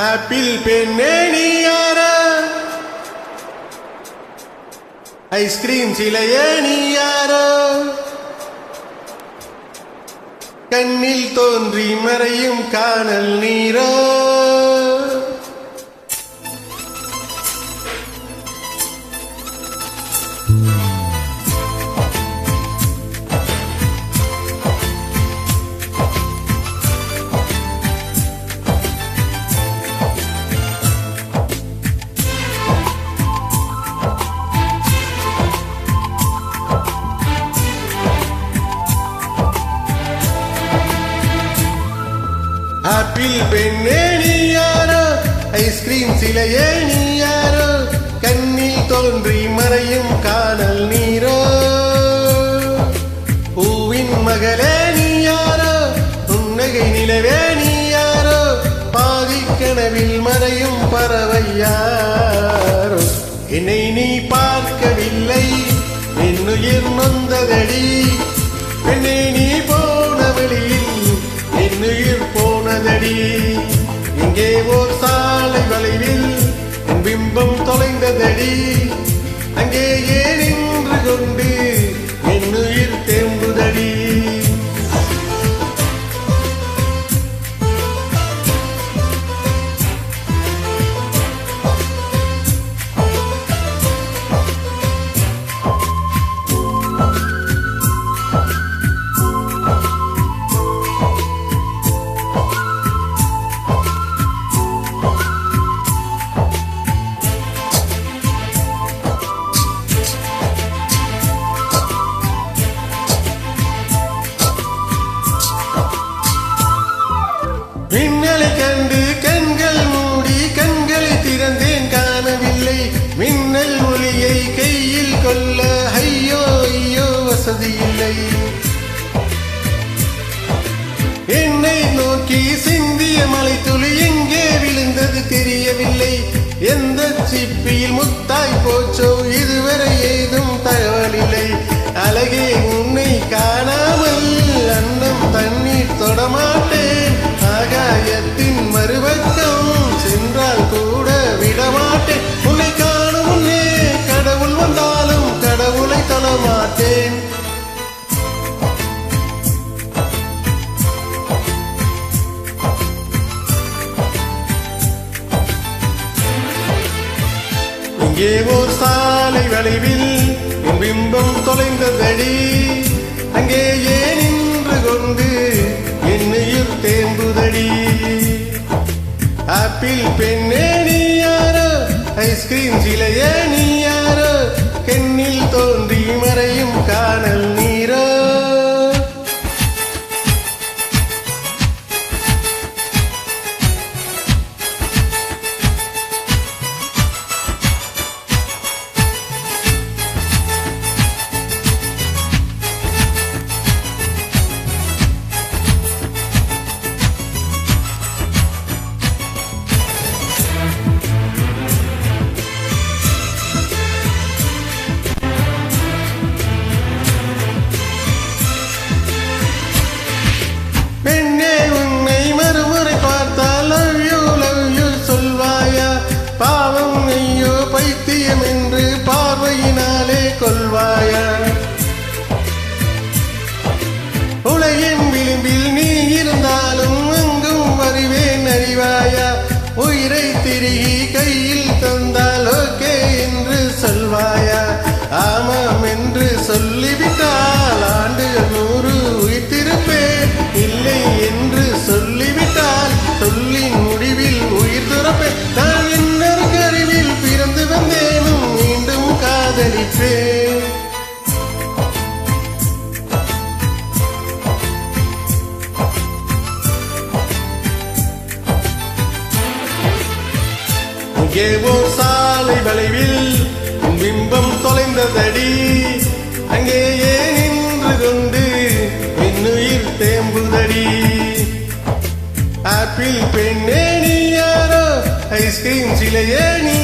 Apple பெண்ணே நீ யாரா? ஐஸ்கிரீம் சிலையே நீ யாரோ? கண்ணில் தோன்றி ஆப்பிள் பெண்ணே நீ யாரோ? ஐஸ்கிரீம் சிலையே நீ யாரோ? கண்ணில் தோன்றி மறையும் காதல் நீரோ? பூவின் மகளே நீ யாரோ? புன்னகை நிலவே நீ யாரோ? பாதி கனவில் மறையும் பறவையாரோ என்னை நீ பார்க்கவில்லை. என்னுயிர் நொந்ததடி தொலைந்ததடி அங்கே ஏன் நின்று கொண்டே முத்தாய் இதுவரை ஏதும் தகவலில்லை அழகே உன்னை காண இங்கே ஓர் சாலை வளைவில் என் பிம்பம் தொலைந்ததடி அங்கே ஏன் நின்று கொண்டு என்னையில் தேம்புதடி? ஆப்பிள் பெண் உயிரை திரியே இங்கே ஓர் சாலை வளைவில் உன் பிம்பம் தொலைந்ததடி. அங்கே ஏன் நின்று கொண்டு என்னுயிர் தேம்புதடி. ஆப்பிள் பெண்ணே நீ யாரோ? ஐஸ்கிரீம் சிலையே நீ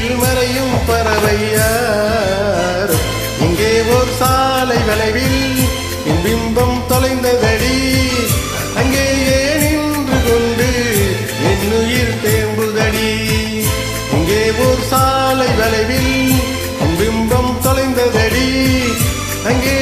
மகளே மறையும் பறவையார். இங்கே ஒரு சாலை வளைவில் என் பிம்பம் தொலைந்ததடி. அங்கே ஏன் நின்று கொண்டு என் உயிர் தேம்புதடி. இங்கே ஓர் சாலை வளைவில் என் பிம்பம் தொலைந்ததடி. அங்கே